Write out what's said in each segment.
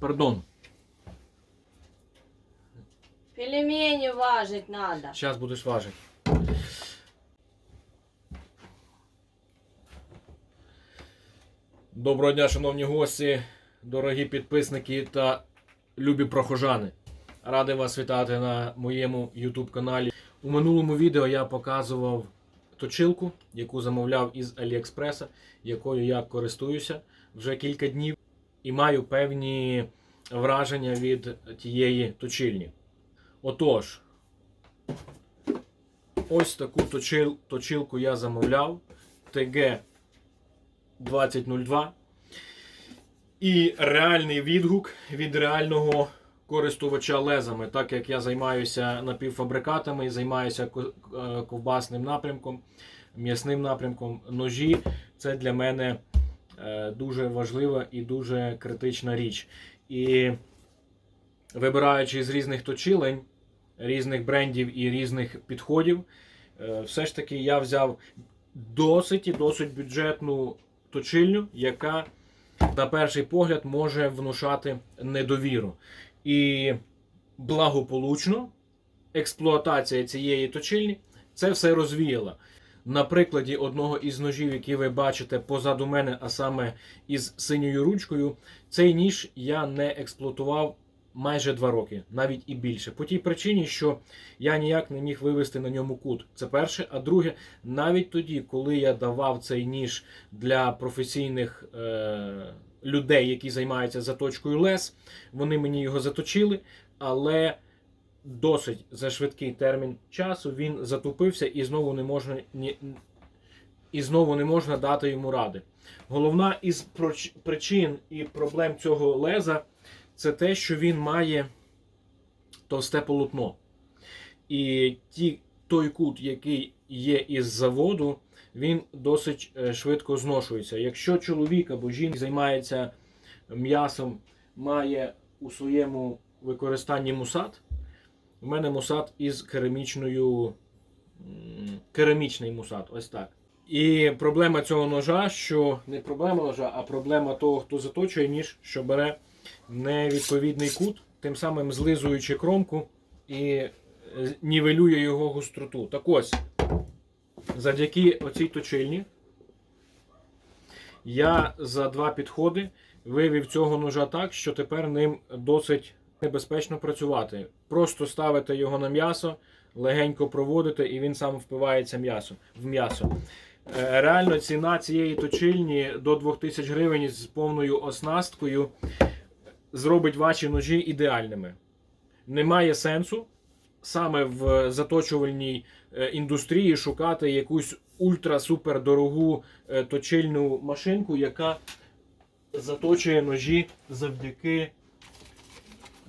Пардон. Пельмени важить надо. Зараз будеш важити. Доброго дня, шановні гості, дорогі підписники та любі прохожани. Радий вас вітати на моєму YouTube каналі. У минулому відео я показував точилку, яку замовляв із Аліекспреса, якою я користуюся вже кілька днів і маю певні враження від тієї точильні. Отож, ось таку точил, точилку я замовляв ТГ 2002. І реальний відгук від реального користувача лезами, так як я займаюся напівфабрикатами, і займаюся е, ковбасним напрямком, м'ясним напрямком, ножі. Це для мене дуже важлива і дуже критична річ. І вибираючи з різних точилень, різних брендів і різних підходів, е, все ж таки я взяв досить і досить бюджетну точильню, яка на перший погляд може внушати недовіру. І благополучно експлуатація цієї точильні це все розвіяла. На прикладі одного із ножів, який ви бачите позаду мене, а саме із синьою ручкою, цей ніж я не експлуатував майже два роки, навіть і більше. По тій причині, що я ніяк не міг вивести на ньому кут. Це перше. А друге, навіть тоді, коли я давав цей ніж для професійних е- людей, які займаються заточкою лес, вони мені його заточили, але досить за швидкий термін часу він затупився і знову не можна. І знову не можна дати йому ради. Головна із причин і проблем цього леза це те, що він має товсте полотно. І ті, той кут, який є із заводу, він досить е, швидко зношується. Якщо чоловік або жінка займається м'ясом, має у своєму використанні мусат, у мене мусат із керамічною керамічний мусат, ось так. І проблема цього ножа, що не проблема ножа, а проблема того, хто заточує ніж, що бере невідповідний кут, тим самим злизуючи кромку і е, нівелює його гостроту. Так ось, завдяки оцій точильні, я за два підходи вивів цього ножа так, що тепер ним досить небезпечно працювати. Просто ставите його на м'ясо, легенько проводите, і він сам впивається м'ясо, в м'ясо. Е, Реально ціна цієї точильні до 2000 гривень з повною оснасткою зробить ваші ножі ідеальними. Немає сенсу саме в заточувальній е, індустрії шукати якусь ультра-супер дорогу е, точильну машинку, яка заточує ножі завдяки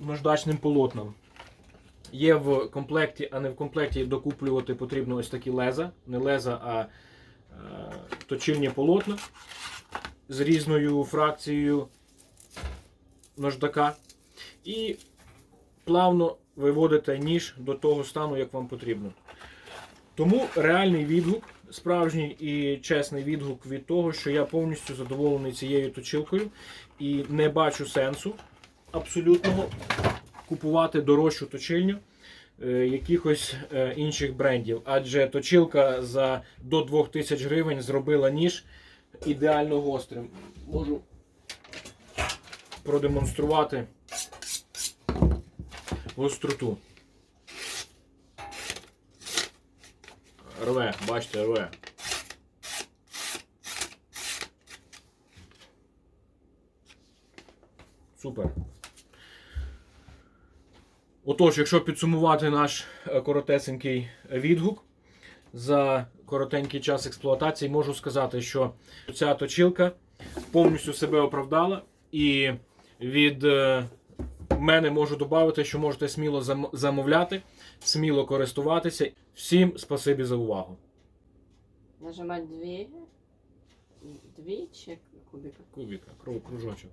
наждачним полотнам. Є в комплекті, а не в комплекті докуплювати потрібно ось такі леза. Не леза, а е, точильні полотна з різною фракцією наждака. І плавно виводите ніж до того стану, як вам потрібно. Тому реальний відгук, справжній і чесний відгук від того, що я повністю задоволений цією точилкою і не бачу сенсу абсолютного купувати дорожчу точильню е, якихось е, інших брендів. Адже точилка за до 2000 гривень зробила ніж ідеально гострим. Можу продемонструвати гостроту. Рве, бачите, рве. Супер. Отож, якщо підсумувати наш е, коротесенький відгук за коротенький час експлуатації, можу сказати, що ця точилка повністю себе оправдала і від е, мене можу додати, що можете сміло замовляти, сміло користуватися. Всім спасибі за увагу. Нажимать дві. Дві чи кубика? Кубіка, кружочок.